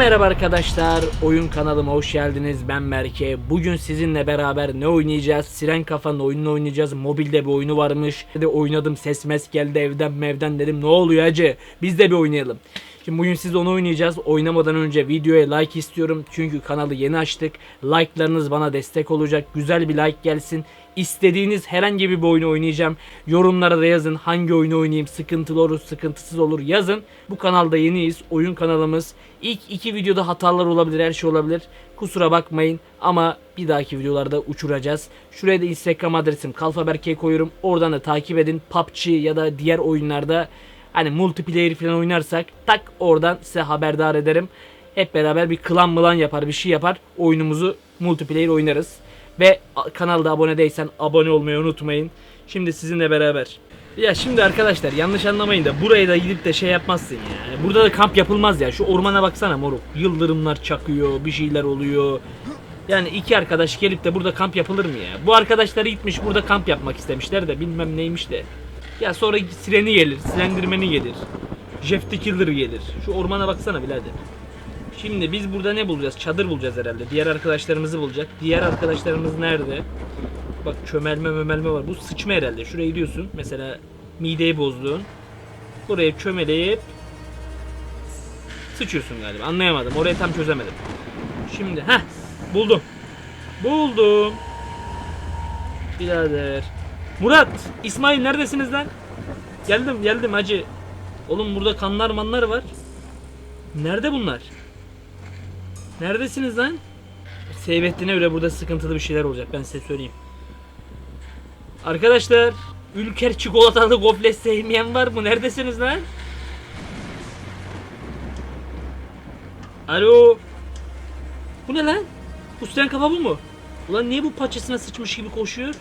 merhaba arkadaşlar. Oyun kanalıma hoş geldiniz. Ben Berke. Bugün sizinle beraber ne oynayacağız? Siren Kafa'nın oyununu oynayacağız. Mobilde bir oyunu varmış. Hadi oynadım. Ses mes geldi evden mevden dedim. Ne oluyor acı? Biz de bir oynayalım. Şimdi bugün siz onu oynayacağız. Oynamadan önce videoya like istiyorum. Çünkü kanalı yeni açtık. Like'larınız bana destek olacak. Güzel bir like gelsin. İstediğiniz herhangi bir oyunu oynayacağım. Yorumlara da yazın hangi oyunu oynayayım. Sıkıntılı olur, sıkıntısız olur yazın. Bu kanalda yeniyiz. Oyun kanalımız. İlk iki videoda hatalar olabilir, her şey olabilir. Kusura bakmayın ama bir dahaki videolarda uçuracağız. Şuraya da Instagram adresim Kalfaberke'ye koyuyorum. Oradan da takip edin. PUBG ya da diğer oyunlarda hani multiplayer falan oynarsak tak oradan size haberdar ederim. Hep beraber bir klan mılan yapar, bir şey yapar. Oyunumuzu multiplayer oynarız. Ve kanalda abone değilsen abone olmayı unutmayın. Şimdi sizinle beraber. Ya şimdi arkadaşlar yanlış anlamayın da buraya da gidip de şey yapmazsın ya. Yani Burada da kamp yapılmaz ya. Şu ormana baksana moruk. Yıldırımlar çakıyor, bir şeyler oluyor. Yani iki arkadaş gelip de burada kamp yapılır mı ya? Bu arkadaşları gitmiş burada kamp yapmak istemişler de bilmem neymiş de. Ya sonra sireni gelir, silendirmeni gelir. Jeff the Killer gelir. Şu ormana baksana birader. Şimdi biz burada ne bulacağız? Çadır bulacağız herhalde. Diğer arkadaşlarımızı bulacak. Diğer arkadaşlarımız nerede? Bak çömelme mömelme var. Bu sıçma herhalde. Şuraya gidiyorsun. Mesela mideyi bozduğun. Buraya çömeleyip sıçıyorsun galiba. Anlayamadım. Orayı tam çözemedim. Şimdi ha buldum. Buldum. Birader. Murat, İsmail neredesiniz lan? Geldim, geldim hacı. Oğlum burada kanlar manlar var. Nerede bunlar? Neredesiniz lan? Seyrettiğine göre burada sıkıntılı bir şeyler olacak ben size söyleyeyim. Arkadaşlar Ülker çikolatalı goflet sevmeyen var mı? Neredesiniz lan? Alo. Bu ne lan? Bu siren kafa bu mu? Ulan niye bu paçasına sıçmış gibi koşuyor?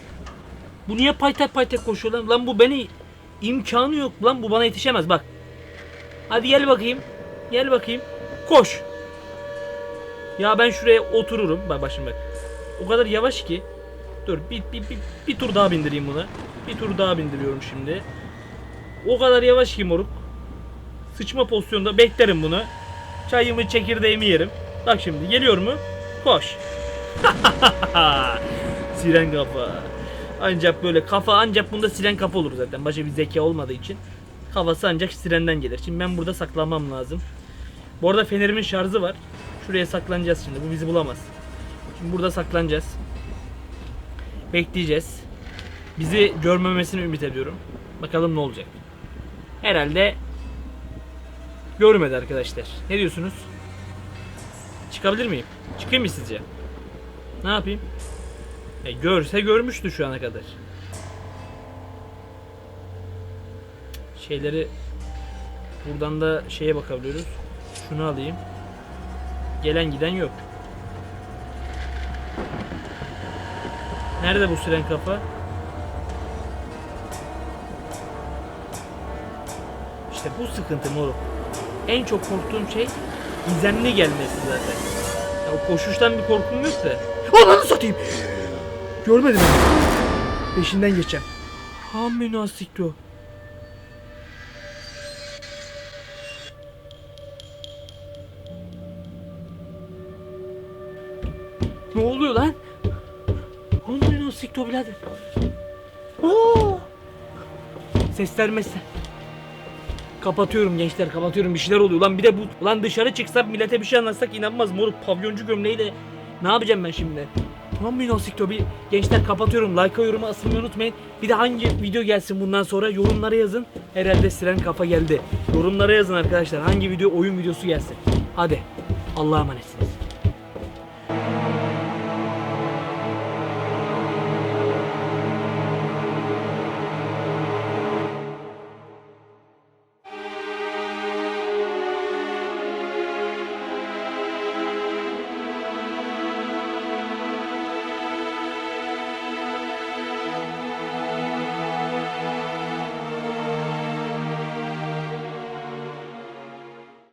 Bu niye paytak paytak koşuyor lan? Lan bu beni imkanı yok lan bu bana yetişemez bak. Hadi gel bakayım. Gel bakayım. Koş. Ya ben şuraya otururum. Bak şimdi bak. O kadar yavaş ki. Dur bir, bir, bir, bir tur daha bindireyim buna. Bir tur daha bindiriyorum şimdi. O kadar yavaş ki moruk. Sıçma pozisyonda beklerim bunu. Çayımı çekirdeğimi yerim. Bak şimdi geliyor mu? Koş. siren kafa. Ancak böyle kafa ancak bunda siren kafa olur zaten. Başka bir zeka olmadığı için. Kafası ancak sirenden gelir. Şimdi ben burada saklanmam lazım. Bu arada fenerimin şarjı var. Şuraya saklanacağız şimdi. Bu bizi bulamaz. Şimdi burada saklanacağız. Bekleyeceğiz. Bizi görmemesini ümit ediyorum. Bakalım ne olacak. Herhalde görmedi arkadaşlar. Ne diyorsunuz? Çıkabilir miyim? Çıkayım mı sizce? Ne yapayım? E, görse görmüştü şu ana kadar. Şeyleri buradan da şeye bakabiliyoruz. Şunu alayım. Gelen giden yok. Nerede bu siren kafa? İşte bu sıkıntı moruk. En çok korktuğum şey gizemli gelmesi zaten. Ya o koşuştan bir korkum yok da. Ananı satayım. Görmedim beni. Peşinden geçeceğim. Ha münasik o. Ne oluyor lan? Aman o sikto birader. Oo! Sesler mesler. Kapatıyorum gençler kapatıyorum bir şeyler oluyor lan bir de bu lan dışarı çıksak millete bir şey anlatsak inanmaz moruk pavyoncu gömleğiyle ne yapacağım ben şimdi? Lan münasik bir gençler kapatıyorum like yorumu asılmayı unutmayın. Bir de hangi video gelsin bundan sonra yorumlara yazın. Herhalde siren kafa geldi. Yorumlara yazın arkadaşlar hangi video oyun videosu gelsin. Hadi Allah'a emanetsiniz.